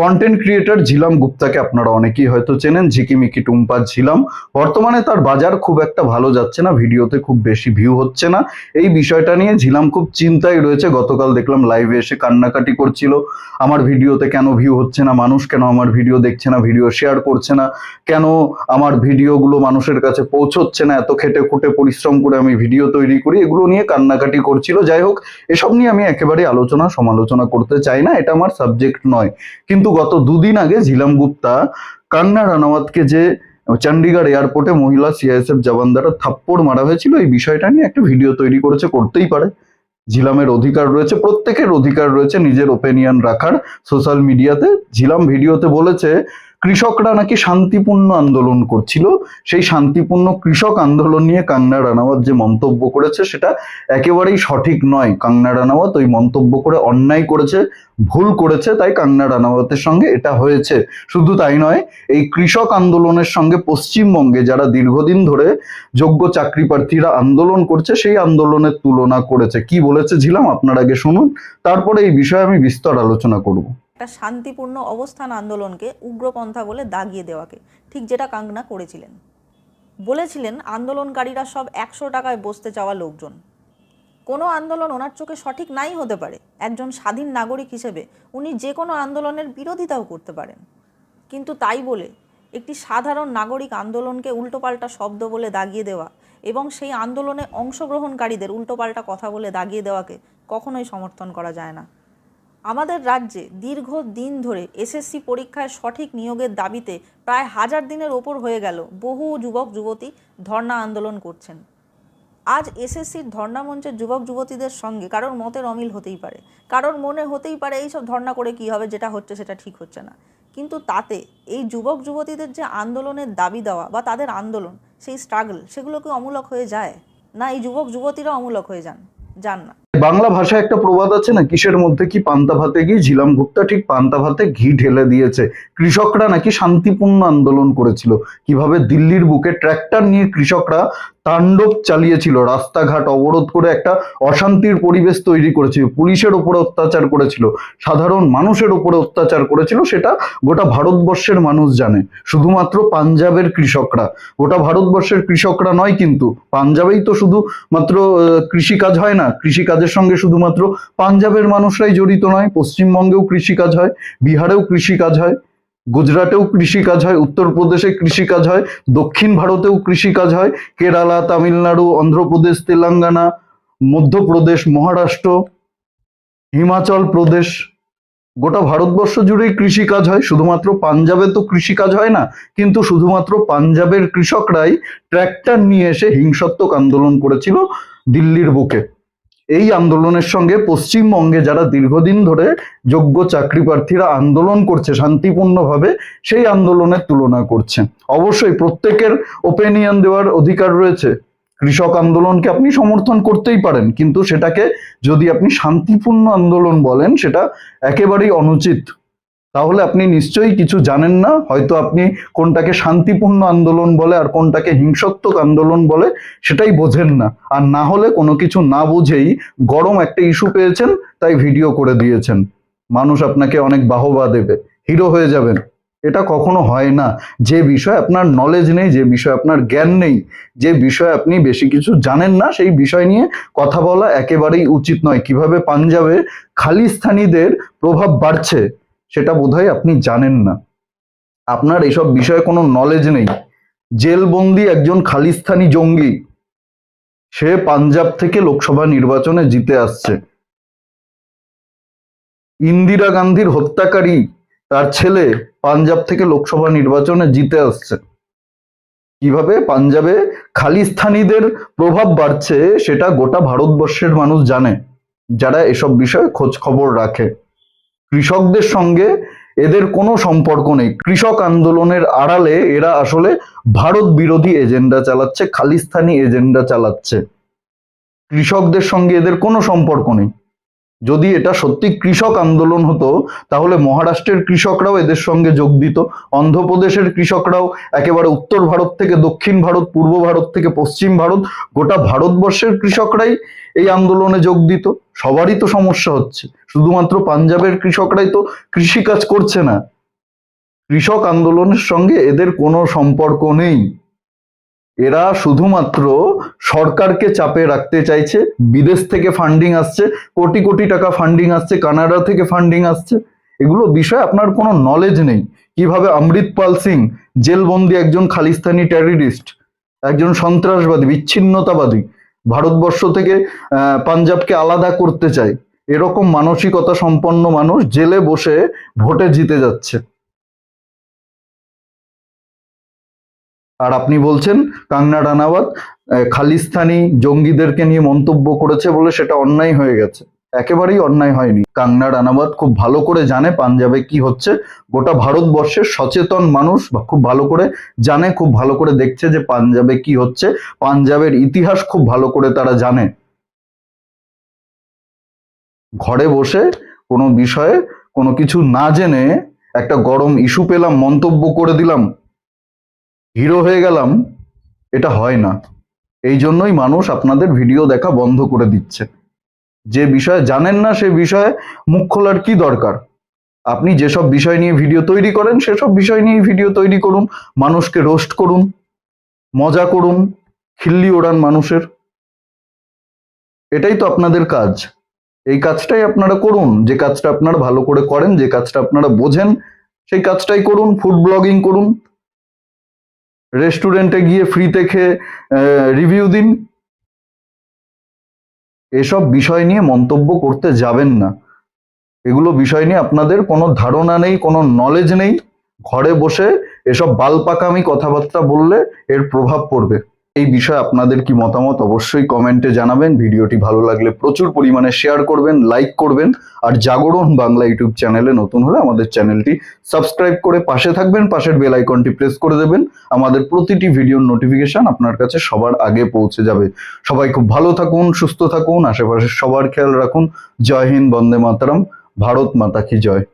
Content creator Jhelum গুপ্তাকে আপনারা অনেকেই হয়তো চেনেন, ঝিকিমিকি, টুম্পা, ঝিলাম। বর্তমানে তার বাজার খুব একটা ভালো যাচ্ছে না, ভিডিওতে খুব বেশি ভিউ হচ্ছে না। এই বিষয়টা নিয়ে ঝিলাম খুব চিন্তায় রয়েছে, গতকাল দেখলাম লাইভে এসে কান্নাকাটি করছিল। আমার ভিডিওতে কেন ভিউ হচ্ছে না, মানুষ কেন আমার ভিডিও দেখছে না ভিডিও শেয়ার করছে না? কেন আমার ভিডিওগুলো মানুষের কাছে পৌঁছচ্ছে না? এত খেটে খুঁটে পরিশ্রম করে আমি ভিডিও তৈরি করি, এগুলো নিয়ে কান্নাকাটি করছিল। যাই হোক, এসব নিয়ে আমি একেবারে আলোচনা সমালোচনা করতে চাই না, এটা আমার সাবজেক্ট নয়। কিন্তু গত দুদিন আগে ঝিলাম গুপ্তা, কান্না রানাওয়াতকে যে চণ্ডীগড় এয়ারপোর্টে মহিলা সিআইএসএফ জওয়ান দ্বারা থাপ্পড় মারা হয়েছিল, এই বিষয়টা নিয়ে একটা ভিডিও তৈরি করেছে, করতেই পারে। ঝিলামের অধিকার রয়েছে, প্রত্যেকের অধিকার রয়েছে নিজের ওপিনিয়ন রাখার। সোশ্যাল মিডিয়াতে ঝিলাম ভিডিওতে বলেছে কৃষকরা নাকি শান্তিপূর্ণ আন্দোলন করছিল। সেই শান্তিপূর্ণ কৃষক আন্দোলন নিয়ে কাঙ্গনা রানাওয়াত যে মন্তব্য করেছে, সেটা একেবারেই সঠিক নয়। কাঙ্গনা রানাওয়াত ওই মন্তব্য করে অন্যায় করেছে, ভুল করেছে, তাই কাঙ্গনা রানাওয়াতের সঙ্গে এটা হয়েছে। শুধু তাই নয়, এই কৃষক আন্দোলনের সঙ্গে পশ্চিমবঙ্গে যারা দীর্ঘদিন ধরে যোগ্য চাকরি প্রার্থীরা আন্দোলন করছে, সেই আন্দোলনের তুলনা করেছে। কি বলেছে ঝিলাম, আপনার আগে শুনুন। তারপরে এই বিষয়ে আমি বিস্তর আলোচনা করব। একটা শান্তিপূর্ণ অবস্থান আন্দোলনকে উগ্রপন্থা বলে দাগিয়ে দেওয়াকে। ঠিক যেটা কাঙ্গনা করেছিলেন। বলেছিলেন, আন্দোলনকারীরা সব একশো টাকায় বসতে চাওয়া লোকজন। কোনো আন্দোলন ওনার চোখে সঠিক নাই হতে পারে। একজন স্বাধীন নাগরিক হিসেবে উনি যে কোনো আন্দোলনের বিরোধিতাও করতে পারেন। কিন্তু তাই বলে একটি সাধারণ নাগরিক আন্দোলনকে উল্টোপাল্টা শব্দ বলে দাগিয়ে দেওয়া এবং সেই আন্দোলনে অংশগ্রহণকারীদের উল্টোপাল্টা কথা বলে দাগিয়ে দেওয়াকে কখনোই সমর্থন করা যায় না। আমাদের রাজ্যে দীর্ঘ দিন ধরে এসএসসি পরীক্ষায় সঠিক নিয়োগের দাবিতে প্রায় হাজার দিনের ওপর হয়ে গেল বহু যুবক, যুবতী ধর্ণা আন্দোলন করছেন। আজ এসএসসির ধর্ণা মঞ্চের যুবক, যুবতীদের সঙ্গে কারোর মতের অমিল হতেই পারে। কারোর মনে হতেই পারে এইসব ধর্ণা করে কি হবে, যেটা হচ্ছে সেটা ঠিক হচ্ছে না। কিন্তু তাতে এই যুবক, যুবতীদের যে আন্দোলনের দাবি দেওয়া বা তাদের আন্দোলন, সেই স্ট্রাগল সেগুলো কি অমূলক হয়ে যায়? না এই যুবক, যুবতীরা অমূলক হয়ে যান যান না। বাংলা ভাষায় একটা প্রবাদ আছে না, কিসের মধ্যে কি পান্তা ভাতে গিয়ে ঝিলাম গুপ্তা ঠিক পান্তা ভাতে ঘি ঢেলে দিয়েছে। কৃষকরা নাকি শান্তিপূর্ণ আন্দোলন করেছিল। কীভাবে দিল্লির বুকে ট্র্যাক্টর নিয়ে কৃষকরা তাণ্ডব চালিয়েছিল, রাস্তাঘাট অবরোধ করে একটা অশান্তির পরিবেশ তৈরি করেছিল, পুলিশের উপরে অত্যাচার করেছিল, সাধারণ মানুষের উপরে অত্যাচার করেছিল, সেটা গোটা ভারতবর্ষের মানুষ জানে। শুধুমাত্র পাঞ্জাবের কৃষকরা। গোটা ভারতবর্ষের কৃষকরা নয় কিন্তু, পাঞ্জাবেই তো শুধু মাত্র কৃষিকাজ হয় না কৃষিকাজের সঙ্গে শুধুমাত্র পাঞ্জাবের মানুষরাই জড়িত নয়, পশ্চিমবঙ্গেও কৃষিকাজ হয়, বিহারেও কৃষিকাজ হয়, গুজরাটেও কৃষিকাজ হয়, উত্তরপ্রদেশে কৃষিকাজ হয়, দক্ষিণ ভারতেও কৃষিকাজ হয়, কেরালা, তামিলনাড়ু, অন্ধ্রপ্রদেশ, তেলেঙ্গানা, মধ্যপ্রদেশ, মহারাষ্ট্র, হিমাচল প্রদেশ। গোটা ভারতবর্ষ জুড়েই কৃষিকাজ হয়, শুধুমাত্র পাঞ্জাবে তো কৃষিকাজ হয় না, কিন্তু শুধুমাত্র পাঞ্জাবের কৃষকরাই ট্র্যাক্টর নিয়ে এসে হিংসাত্মক আন্দোলন করেছিল দিল্লির বুকে। এই আন্দোলনের সঙ্গে পশ্চিমবঙ্গে যারা দীর্ঘদিন ধরে যোগ্য চাকরি প্রার্থীরা আন্দোলন করছে, শান্তিপূর্ণভাবে সেই আন্দোলনের তুলনা করছে। অবশ্যই প্রত্যেকের ওপেনিয়ন দেওয়ার অধিকার রয়েছে। কৃষক আন্দোলনকে আপনি সমর্থন করতেই পারেন, কিন্তু সেটাকে যদি আপনি শান্তিপূর্ণ আন্দোলন বলেন, সেটা একেবারেই অনুচিত। তাহলে আপনি নিশ্চয়ই কিছু জানেন না, হয়তো আপনি কোনটাকে শান্তিপূর্ণ আন্দোলন বলে আর কোনটাকে হিংসাত্মক আন্দোলন বলে সেটাই বোঝেন না। আর না হলে কোনো কিছু না বুঝেই গরম একটা ইস্যু পেয়েছেন, তাই ভিডিও করে দিয়েছেন। মানুষ আপনাকে অনেক বাহবা দেবে, হিরো হয়ে যাবেন। এটা কখনো হয় না। যে বিষয়ে আপনার নলেজ নেই, যে বিষয়ে আপনার জ্ঞান নেই, যে বিষয়ে আপনি বেশি কিছু জানেন না, সেই বিষয় নিয়ে কথা বলা একেবারেই উচিত নয়। কীভাবে পাঞ্জাবে খালিস্তানিদের প্রভাব বাড়ছে সেটা বোধহয় আপনি জানেন না। আপনার এসব বিষয়ে কোনো নলেজ নেই। জেলবন্দি একজন খালিস্তানি জঙ্গি, সে পাঞ্জাব থেকে লোকসভা নির্বাচনে জিতে আসছে। ইন্দিরা গান্ধীর হত্যাকারী তার ছেলে পাঞ্জাব থেকে লোকসভা নির্বাচনে জিতে আসছে। কীভাবে? পাঞ্জাবে খালিস্তানিদের প্রভাব বাড়ছে, সেটা গোটা ভারতবর্ষের মানুষ জানে, যারা এসব বিষয়ে খোঁজ খবর রাখে। কৃষকদের সঙ্গে এদের কোনো সম্পর্ক নেই। কৃষক আন্দোলনের আড়ালে এরা আসলে ভারত বিরোধী এজেন্ডা চালাচ্ছে, খালিস্তানি এজেন্ডা চালাচ্ছে। কৃষকদের সঙ্গে এদের কোনো সম্পর্ক নেই। যদি এটা সত্যি কৃষক আন্দোলন হতো, তাহলে মহারাষ্ট্রের কৃষকরাও এদের সঙ্গে যোগ দিত। অন্ধ্রপ্রদেশের কৃষকরাও একেবারে উত্তর ভারত থেকে দক্ষিণ ভারত, পূর্ব ভারত থেকে পশ্চিম ভারত, গোটা ভারতবর্ষের কৃষকরাই এই আন্দোলনে যোগ দিত। সবারই তো সমস্যা হচ্ছে। শুধুমাত্র পাঞ্জাবের কৃষকরাই তো কৃষিকাজ করছে না। কৃষক আন্দোলনের সঙ্গে এদের কোনো সম্পর্ক নেই। এরা শুধুমাত্র সরকারকে চাপে রাখতে চাইছে, বিদেশ থেকে ফান্ডিং আসছে, কোটি কোটি টাকা ফান্ডিং আসছে, কানাডা থেকে ফান্ডিং আসছে। এগুলো বিষয়ে আপনার কোনো নলেজ নেই। কীভাবে অমৃতপাল সিং জেলবন্দি একজন খালিস্তানি টেররিস্ট একজন সন্ত্রাসবাদী, বিচ্ছিন্নতাবাদী, ভারতবর্ষ থেকে পাঞ্জাবকে আলাদা করতে চায়, এরকম মানসিকতা সম্পন্ন মানুষ জেলে বসে ভোটে জিতে যাচ্ছে। আর আপনি বলছেন কাংনা রানাওয়াত খালিস্তানি জঙ্গিদেরকে নিয়ে মন্তব্য করেছে বলে সেটা অন্যায় হয়ে গেছে। একেবারেই অন্যায় হয়নি। কাংনা রানাওয়াত খুব ভালো করে জানে পাঞ্জাবে কি হচ্ছে। গোটা ভারতবর্ষের সচেতন মানুষ খুব ভালো করে জানে, খুব ভালো করে দেখছে যে পাঞ্জাবে কি হচ্ছে। পাঞ্জাবের ইতিহাস খুব ভালো করে তারা জানে। ঘরে বসে কোনো বিষয়ে কোনো কিছু না জেনে একটা গরম ইস্যু পেলাম, মন্তব্য করে দিলাম। হিরো হয়ে গেলাম, এটা হয় না। এই জন্যই মানুষ আপনাদের ভিডিও দেখা বন্ধ করে দিচ্ছে। যে বিষয়ে জানেন না, সে বিষয়ে মুখ খোলার কি দরকার? আপনি যেসব বিষয় নিয়ে ভিডিও তৈরি করেন, সেসব বিষয় নিয়ে ভিডিও তৈরি করুন, মানুষকে রোস্ট করুন, মজা করুন, খিল্লি ওড়ান মানুষের। এটাই তো আপনাদের কাজ। এই কাজটাই আপনারা করুন, যে কাজটা আপনারা ভালো করে করেন, যে কাজটা আপনারা বোঝেন, সেই কাজটাই করুন, ফুড ব্লগিং করুন। রেস্টুরেন্টে গিয়ে ফ্রি থেকে রিভিউ দিন। এসব বিষয় নিয়ে মন্তব্য করতে যাবেন না। এগুলো বিষয় নিয়ে আপনাদের কোনো ধারণা নেই, কোনো নলেজ নেই। ঘরে বসে এসব বালপাকামি কথাবার্তা বললে এর প্রভাব পড়বে। এই বিষয়ে আপনাদের কি মতামত অবশ্যই কমেন্টে জানাবেন। ভিডিওটি ভালো লাগলে প্রচুর পরিমাণে শেয়ার করবেন লাইক করবেন, আর জাগরণ বাংলা ইউটিউব চ্যানেলে নতুন হলে আমাদের চ্যানেলটি সাবস্ক্রাইব করে পাশে থাকবেন, পাশের বেল আইকনটি প্রেস করে দেবেন। আমাদের প্রতিটি ভিডিওর নোটিফিকেশন আপনার কাছে সবার আগে পৌঁছে যাবে। সবাই খুব ভালো থাকুন, সুস্থ থাকুন আশেপাশে সবার খেয়াল রাখুন। জয় হিন্দ, বন্দে মাতারাম, ভারত মাতা কি জয়।